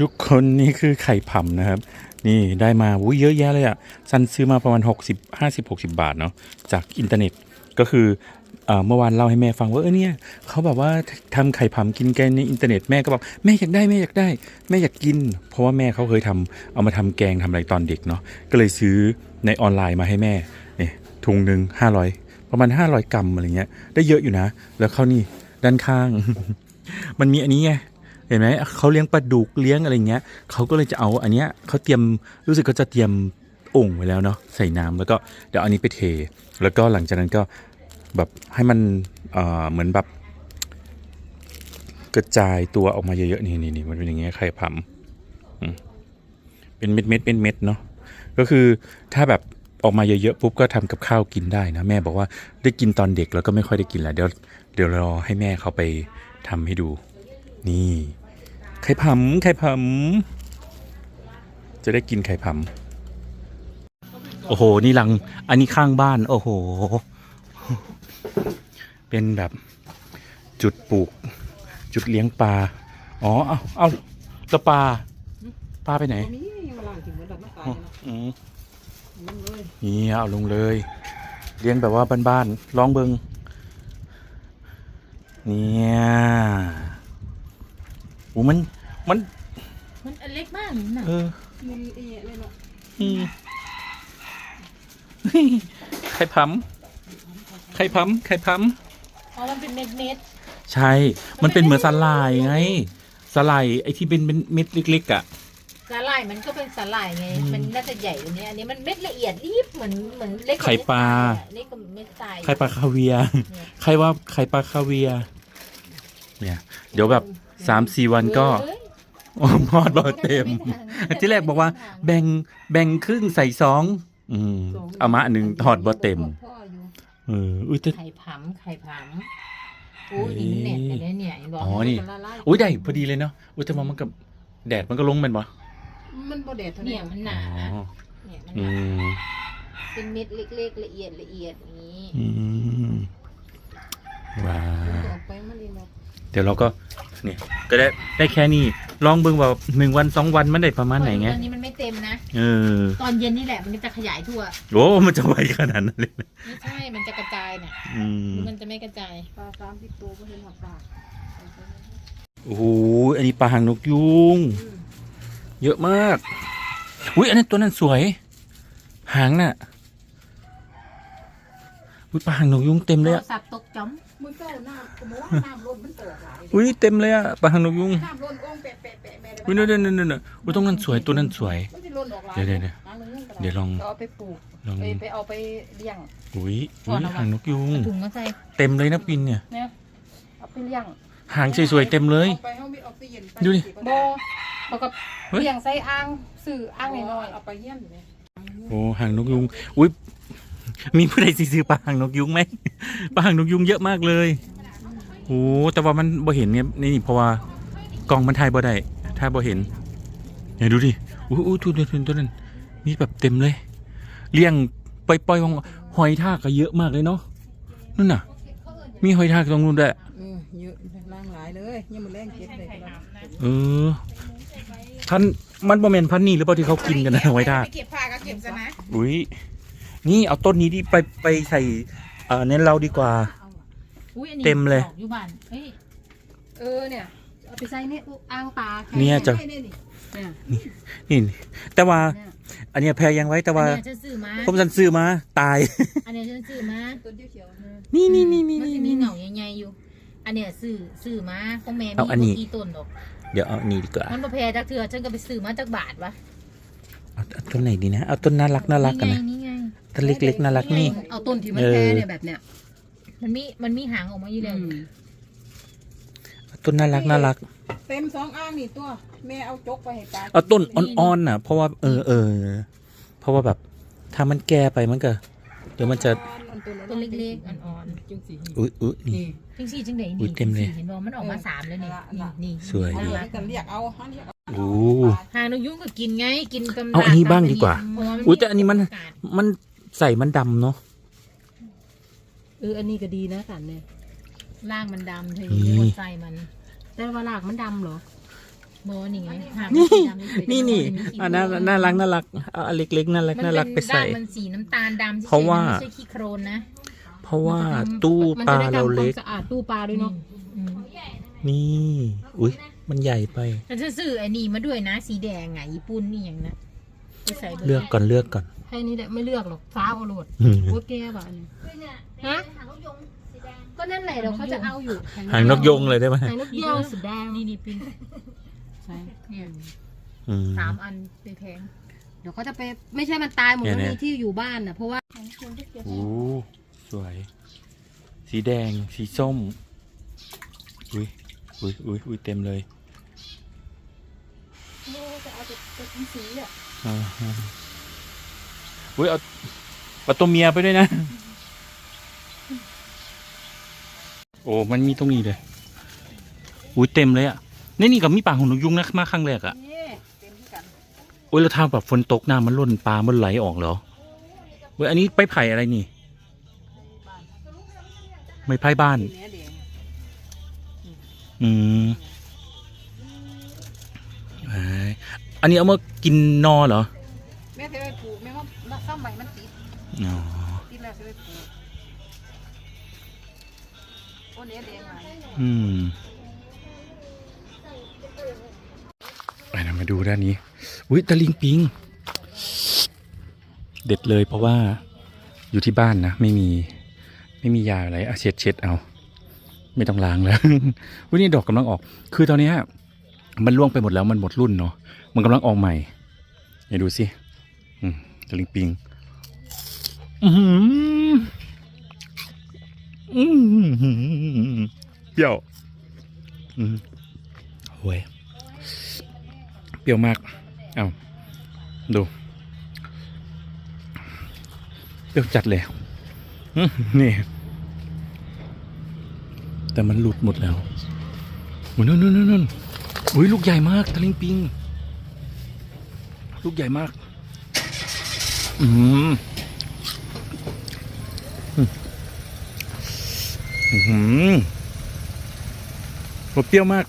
ทุกคนนี่คือไข่ผำนะครับ นี่ได้มาวุ้ยเยอะแยะเลยอะ่ะซันซื้อมาประมาณ 60 50 60 บาทเนาะจากอินเทอร์เน็ตก็คือเมื่อวานเล่าให้แม่ฟังว่าเออเนี่ยเขาแบบว่าทำไข่ผำกินแกันในอินเทอร์เน็ตแม่ก็บอกแม่อยากได้แม่อยากได้ แม่อยากกิน เพราะว่าแม่เขาเคยทำเอามาทำแกงทำอะไรตอนเด็กเนาะก็เลยซื้อในออนไลน์มาให้แม่เนี่ยถุงหนึ่ง500ประมาณ 500 กรัมอะไรเงี้ย ได้เยอะอยู่นะ แล้วเข้านี่ด้านข้าง มันมีอันนี้ไง เห็นไหมเขาเลี้ยงปลาดุกเลี้ยงอะไรเงี้ยเขาก็เลยจะเอาอันเนี้ยเขาเตรียมรู้สึกเขาจะเตรียมโอ่งไว้แล้วเนาะใส่น้ำแล้วก็เดี๋ยวอันนี้ไปเท แล้วก็หลังจากนั้นก็แบบให้มันเอ่อเหมือนแบบกระจายตัวออกมาเยอะๆนี่นี่นี่มันเป็นอย่างเงี้ยไข่ผำอืมเป็นเม็ดเม็ดเป็นเม็ดเนาะก็คือถ้าแบบออกมาเยอะๆปุ๊บก็ทำกับข้าวกินได้นะ แม่บอกว่าได้กินตอนเด็กแล้วก็ไม่ค่อยได้กินแล้วเดี๋ยวเดี๋ยวรอให้แม่เขาไปทำให้ดู นี่ไข่ผำไข่ผำจะได้กินไข่ผำโอ้โห นี่หลัง อันนี้ข้างบ้าน โอ้โห เป็นแบบจุดปลูก จุดเลี้ยงปลา อ๋อ เอาเอาแล้วปลา ปลาไปไหนมีมาล้างถึงเหมือนดอกน้ำตาลอืมนั่นเลยนี่เอาลงเลย เลี้ยงแบบว่าบ้านๆลองเบิงเนี่ย โอ้มันมัน มันอันเล็กมากนี่นะเออมันเอะเลยเนาะอืมไข่พำไข่พำไข่พอ๋อมันเป็นเม็ดเม็ดำใช่ มันเป็นเหมือนสลายไงสลายไอ้ที่เป็นเป็นเม็ดเล็กๆอะๆสาหร่ายมันก็เป็นสาหร่ายไง มันน่าจะใหญ่กว่านี้อันนี้มันเม็ดละเอียดรีบเหมือนเหมือนเล็กกว่ไข่ปลาเม็ดทรยอะนี่ก็เม็ดทรายไข่ปลาคาเวียร์เนี่ยใครว่าไข่ปลาคาเวียร์เนี่ย เดี๋ยวแบบ สามสี่วันก็เอ้ยโอ้มอดบ่เต็มที่แรกบอกว่า แบ่งแบ่งครึ่งใส่สองอืมเอามาอันหนึ่งทอดบ่เต็มพ่ออยู่เอออุ้ยแต่ไข่ผำไข่ผำโอ้ยอินเน็ตแต่เนี่ยเนี่ยเห็นบอกอ๋อนี่มัละลายอุ้ยได้พอดีเลยเนาะอุ้ยแต่ว่ามันกับแดดมันก็ลงแมันบ่มันบ่แดดเท่าเนี่นี้ยมันหอ๋นาอเนี่ยมันหอืนามเป็นเม็ดเล็กๆละเอียดละเอียดอย่างนี้อืมว้ามันวออกไปมันเลยเนาะเดี๋ยวเราก็ เนี่ยก็ได้ได้แค่นี้ลองเบิ่งว่าหนึ่งวันสองวันมันได้ประมาณไหนไงตอนนี้มันไม่เต็มนะเออตอนเย็นนี่แหละมันจะขยายทั่วโอ้มันจะไวขนาดนั้นเลยนะไม่ใช่มันจะกระจายเนี่ยอืมหรือมันจะไม่กระจายปลาสามสิบตัวก็เห็นหักปลาโอ้โหอันนี้ปลาหางนกยุงเยอะมากอุ้ยอันนั้นตัวนั้นสวย หางน่ะ อุ้ยปลาหางนกยุงเต็มเลยโทอะรศัพท์ตกจ้อมมือเก้าน้ำก็บอกว่าน้ำล้นมันตกหลายอุ้ยเต็มเลยอะปลาหางนกยุงน้ำล้นโอ่งแปะแปะแปะแม่อุ้ยนั่นนั่นนั่นนั่นอุ้ยตรงนั้นสวยตัวนั้นสวย มันจะล้นออกหลายเดี๋ยวเดี๋ยวเดี๋ยวน้ำมันลื่นกระเดี๋ยวลองเอาไปปลูกลองไปไปเอาไปเลี้ยงอุ้ยอุ้ยหางนกยุง ถุงมาใส่เต็มเลยนะปินเนี่ย เนี่ยเอาไปเลี้ยงหางสวยๆเต็มเลย เอาไปเขามีออกซิเจนไปดูดิบ่เขาก็เฮ้ยเลี้ยงใส่อ่างซื้ออ่างน้อยๆเอาไปเฮี้ยนอยู่เนี่ยโอ้หางนกยุง อุ้ย มีผู้ใดสิซื้อปลาหางนกยุงไหมปลาหางนกยุงเยอะมากเลยโอ้แต่ว่ามันบ่เห็นเนี่ยนี่เพราะว่ากล้องมันถ่ายบ่ได้ถ้ายบ่เห็นเนี่ยดูดิอู้อู้ทุนทุนตัวนั้นมีแบบเต็มเลย เลี้ยงปล่อยๆวางหอยทากก็เยอะมากเลยเนาะนั่นน่ะ มีหอยทากตรงนู้นด้วยเยอะล่างหลายเลยยังมันแรงเก็บเลยเออท่านมันบ่แมนพันนี่หรือเปล่าที่เขากินกันนะหอยทากเก็บผ้าก็เก็บซะนะอุ้ย นี่เอาต้นนี้ดิไปไปใส่เอ่อเน้นเราดีกว่า อุ้ยอันนี้เต็มเลยดอกอยู่บ้านเฮ้ยเออเนี่ยเอาไปใส่เนี่ยอ่างปลาเนี่ยจะเนี่ยนี่เนี่ยนี่ แต่ว่า เนี่ยอันเนี้ยแพรยังไว้แต่ว่าอันเนี้ยฉันซื้อมาผมสันซื้อมาตาย อันเนี้ยฉันซื้อมาต้นเขียวๆเนี่ยนี่นี่นี่นี่มันจะมีนี่ เหงาใหญ่ๆอยู่ อันเนี้ยซื้อซื้อมาของแม่เอาอันนี้มีกี่ต้นดอกเดี๋ยวเอาอันนี้ดีกว่ามันประแพรจากเถื่อฉันก็ไปซื้อมาจากบาทวะเอาเอาต้นไหนดีนะเอาต้นน่ารักน่ารักกันไงนะนี่ไง ต้นเล็กๆน่ารักนี่ เอาต้นที่มันเออแพ้เนี่ยแบบเนี้ยมันมีมันมีหางออกมาอยู่แล้วเอาต้นน่ารักน่ารัก เต็มสองอ่างนี่ตัว แม่เอาจกไปให้ปลาเอาต้นอ่อนๆน่ะ เพราะว่าเออเออเพราะว่าแบบถ้ามันแก่ไปมันก็เดี๋ยวมันจะต้นเล็กๆอ่อนจุงสีอุ้ยอุ้ยนี่ๆจังสี่จังไหนอุ๊นี่ยเต็มเลยเห็นบอกมันออกมาสามแล้วนี่นี่นี่สวยอันดีนี้กันเรียกเอาอันนี้เอาโอ้หางนกยุงก็กินไงกินกำเอาอันนี้บ้างดีกว่าเพระมันอุ๊ยแต่อันนี้มันมัน ใส่มันดำเนาะ เออ อันนี้ก็ดีนะสันเนี่ยล่างมันดำเธอนี่เรียกว่าไส้มัน แต่ว่าหลากมันดำเหรอ โบนี่ไงหางนี่สีดำเฉยๆนี่นี่มัมีสีอ่าน่าน่ารักน่ารักเอาอันเล็กๆน่ารักมันน่ารักไปเป็นใส่ด้ามมันสีน้ำตาลดำฉยๆเพราะว่าไม่ใช่ขี้โครนนะเพราะว่าตู้ปลาเราเล็กมันจะได้ทำควมสะอาดตู้ปลาด้วยเนาะอืมนี่ อุ้ยมันใหญ่ไปแล้วจะซื้อไอ้นี่มาด้วยนะ สีแดงไงญี่ปุ่นนี่อย่างนะไป ใส่บนเลือกก่อนเลือกก่อนแค่นี้แหละไม่เลือกหรอกฟ้าเอาโหลดอืมโอ้แก้บ่ะเนี่ยฮะก็นั่นแหละเดี๋ยวเขาจะเอาอยู่หางนกยงเลยได้ไหมหางนกยงสีแดงนี่นี่ปิ้นใช่เนี่ยอืมสามอันไปแพงเดี๋ยวเขาจะไปไม่ใช่มันตายหมดแล้วเนี่ยนี่ที่อยู่บ้านน่ะเพราะว่าโอ้สวย สีแดงสีส้มอุ้ยอุ้ยอุ้ยอุ้ยเต็มเลยจะเอาแต่สีอะอ่าฮะ อุ้ยเอาเอาตัวเมียไปด้วยนะ โอ้ มันมีตรงนี้เลยอุ้ยเต็มเลยอะนี่นี่กับมีป่าของนกยุงนะมาครั้งแรกอะนี่เต็มที่กันโอ้ยแล้วถ้าแบบฝนตกน้ำมันล้นปลา มันไหลออกเหรอเว้ยอันนี้ไปไผ่อะไรนี่ ไม่ไผ่บ้านเนื้อแดงอืม อันนี้เอามากินนอเหรอ แม่จะไปปลูกแม่ว่าข้าวใหม่มันติดอ๋อ ติดแล้วจะไปปลูกโอ้เนื้อแดงมาอืมไปนะมาดูด้านนี้ อุ้ยตะลิงปิง เด็ดเลยเพราะว่าอยู่ที่บ้านนะ ไม่มี ไม่มียาอะไรอะเช็ดเช็ดเอา ไม่ต้องล้างแล้ว วันนี้ดอกกำลังออก คือตอนเนี้ย มันร่วงไปหมดแล้วมันหมดรุ่นเนาะมันกำลังออกใหม่อย่าดูสิตะลิงปิงอืออือเปรี้ยวอืมโอ้ยเปรี้ยวมากเอาดูเปรี้ยวจัดเลยนี่ แต่มันหลุดหมดแล้วโอ้ยนู่นนู่นนู่นนู่น อุ้ยลูกใหญ่มากตะลิงปิง ลูกใหญ่มาก อืมอืมอืมเปรี้ยวมาก